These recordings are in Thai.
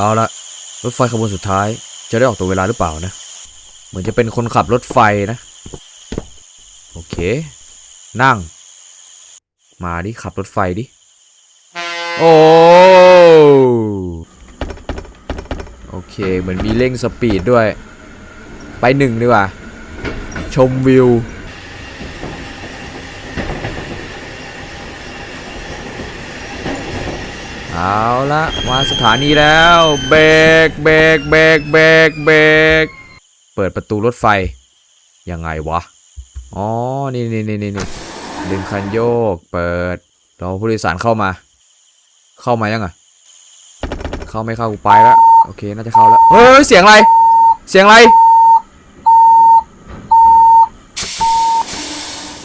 เอาละรถไฟขบวนสุดท้าย จะได้ออกตัวเวลาหรือเปล่านะ เหมือนจะเป็นคนขับรถไฟนะ โอเค นั่ง มาดิ ขับรถไฟดิ โอ้โอเค เหมือนมีเร่งสปีดด้วย ไปหนึ่งดีกว่า ชมวิว เอาละมาสถานีแล้วเบรกเบรกเบรกเบรกเบรกเปิดประตูรถไฟ ยังไงวะ อ๋อนี่นี่นี่นี่นี่ดึงคันโยก เปิดรอผู้โดยสารเข้ามา เข้ามายังอะ เข้าไม่เข้ากูไปแล้วโอเค น่าจะเข้าแล้ว เฮ้ย เสียงอะไร เสียงอะไร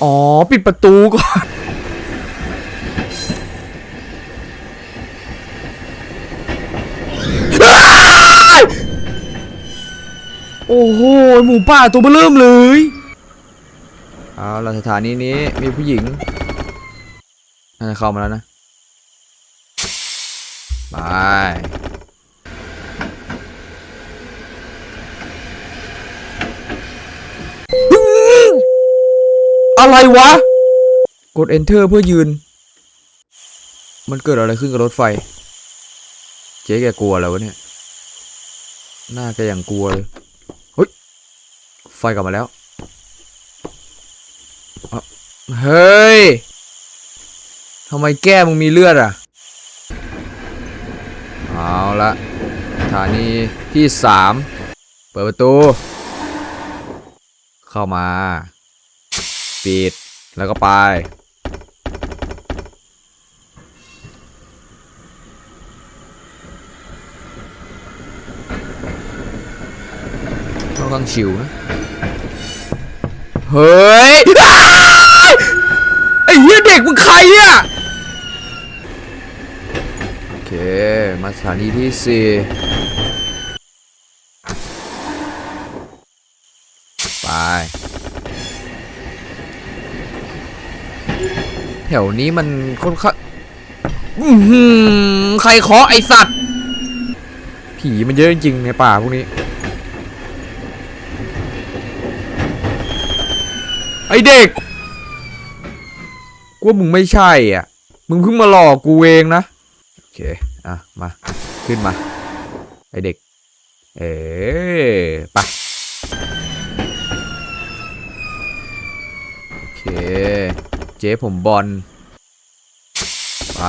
อ๋อ ปิดประตูก่อน โอ้โหหมูป่าตัวเบอเริ่มเลยเอาละสถานีนี้มีผู้หญิงน่าจะเข้ามาแล้วนะไปอะไรวะ กด enter เพื่อยืน มันเกิดอะไรขึ้นกับรถไฟ เจ๊แกกลัวแล้ววะเนี่ย หน้าแกอย่างกลัวเลย ไฟกลับมาแล้วเฮ้ยทำไมแก้มมึงมีเลือดอะ เอาละสถานีที่สามเปิดประตู เข้ามา ปิด แล้วก็ไป ค่อนข้างชิวนะ เฮ้ยอ้ายไอ้เหี้ยเด็กมึงใครเนี่ย โอเค มาสถานีที่สี่ไป แถวนี้มันค่อนข้างอื้อหือใครเคาะไอสัตว์ ผีมันเยอะจริงๆในป่าพวกนี้ ไอเด็กกูว่ามึงไม่ใช่อะ มึงเพิ่งมาหลอกกูเองนะ โอเค อะ มา ขึ้นมา ไอเด็ก เอ๋ไปโอเค เจ๊ผมบอล ไป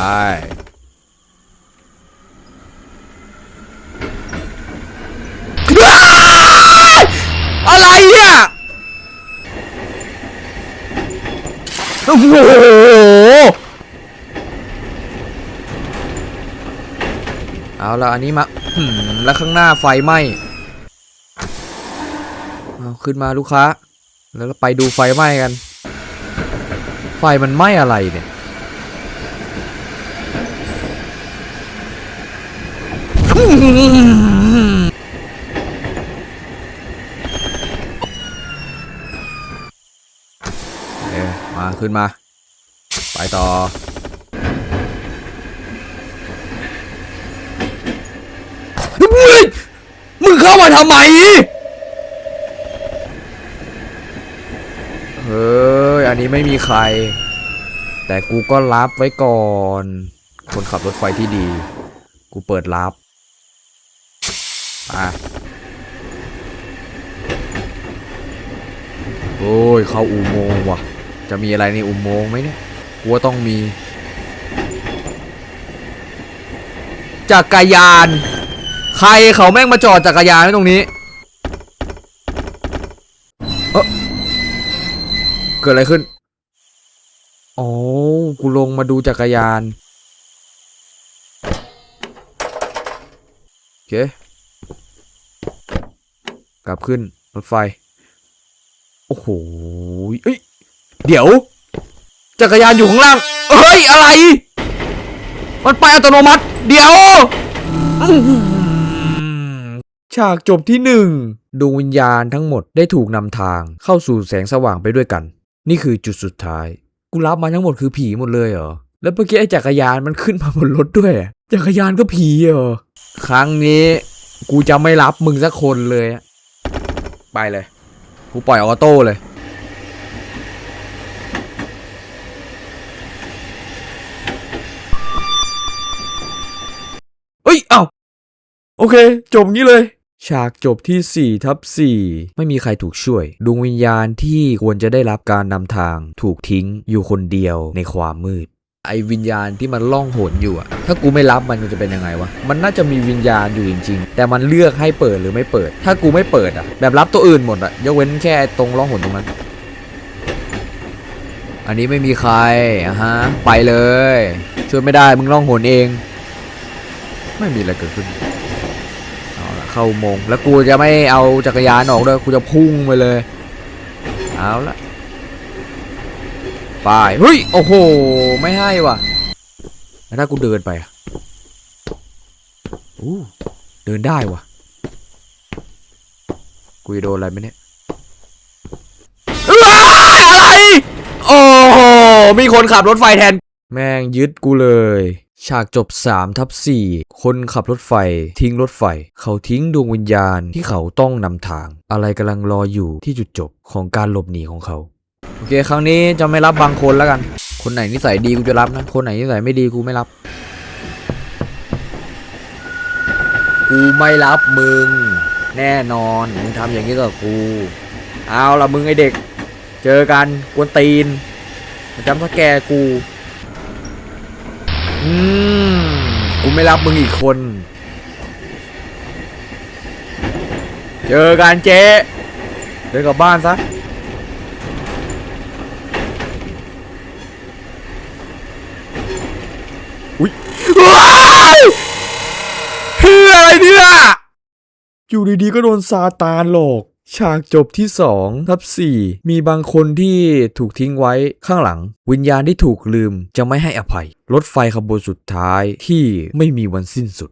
อะไรเนี่ย โอ้โหเอาละอันนี้มาแล้วข้างหน้าไฟไหม้เอาขึ้นมาลูกค้า แล้วเราไปดูไฟไหม้กัน ไฟมันไหม้อะไรเนี่ย เอ๊ะมาขึ้นมา ไปต่อ มึงเข้ามาทำไม เฮ้ย อันนี้ไม่มีใคร แต่กูก็รับไว้ก่อน คนขับรถไฟที่ดี กูเปิดรับอะโอ้ย เข้าอุโมงค์ว่ะ จะมีอะไรในอุโมงค์ไหมเนี่ยกูว่าต้องมี จักรยาน ใครเขาแม่งมาจอดจักรยานไว้ตรงนี้ เออเกิดอะไรขึ้นอ๋อกูลงมาดูจักรยาน โอเค กลับขึ้นรถไฟ โอ้โห เอ้ย เดี๋ยว จักรยานอยู่ข้างล่าง เฮ้ย อะไร มันไปอัตโนมัติ เดี๋ยวฉากจบที่หนึ่งดวงวิญญาณทั้งหมดได้ถูกนำทางเข้าสู่แสงสว่างไปด้วยกัน นี่คือจุดสุดท้าย กูรับมาทั้งหมดคือผีหมดเลยเหรอ แล้วเมื่อกี้ไอ้จักรยานมันขึ้นมาบนรถด้วย จักรยานก็ผีเหรอ ครั้งนี้ กูจะไม่รับมึงสักคนเลย ไปเลย กูปล่อยออโต้เลย เอ้ย เอ้า โอเค จบงี้เลย ฉากจบที่4ทับ4ไม่มีใครถูกช่วย ดวงวิญญาณที่ควรจะได้รับการนำทางถูกทิ้งอยู่คนเดียวในความมืด ไอ้วิญญาณที่มันล่องหนอยู่อะถ้ากูไม่รับมันมันจะเป็นยังไงวะ มันน่าจะมีวิญญาณอยู่จริงๆ แต่มันเลือกให้เปิดหรือไม่เปิด ถ้ากูไม่เปิดอะแบบรับตัวอื่นหมดอะยกเว้นแค่ตรงล่องหนตรงนั้น อันนี้ไม่มีใครอะฮะ ไปเลย ช่วยไม่ได้มึงล่องหนเอง ไม่มีอะไรเกิดขึ้น เข้าโมง แล้วกูจะไม่เอาจักรยานออกด้วย กูจะพุ่งไปเลย เอาละไปเฮ้ย โอ้โห ไม่ให้ว่ะ แล้วถ้ากูเดินไปอะอู้เดินได้ว่ะ กูจะโดนอะไรไหมเนี่ยเอ้ยอะไร โอ้โห มีคนขับรถไฟแทน แม่งยึดกูเลย ฉากจบ3ทับ4คนขับรถไฟ ทิ้งรถไฟ เขาทิ้งดวงวิญญาณที่เขาต้องนำทาง อะไรกำลังรออยู่ที่จุดจบของการหลบหนีของเขา โอเค ครั้งนี้จะไม่รับบางคนแล้วกัน คนไหนนิสัยดีกูจะรับนะ คนไหนนิสัยไม่ดีกูไม่รับ กูไม่รับมึง แน่นอนมึงทำอย่างนี้กับกู เอาละมึงไอเด็ก เจอกันกวนตีนจำสแกกู อืมกูไม่รับมึงอีกคน เจอกันเจ๊เดินกลับบ้านซะอุ้ยว้ายเฮ้ยอะไรเนี่ยอยู่ดีๆก็โดนซาตานหลอก ฉากจบที่2ทับ4มีบางคนที่ถูกทิ้งไว้ข้างหลัง วิญญาณที่ถูกลืมจะไม่ให้อภัย รถไฟขบวนสุดท้ายที่ไม่มีวันสิ้นสุด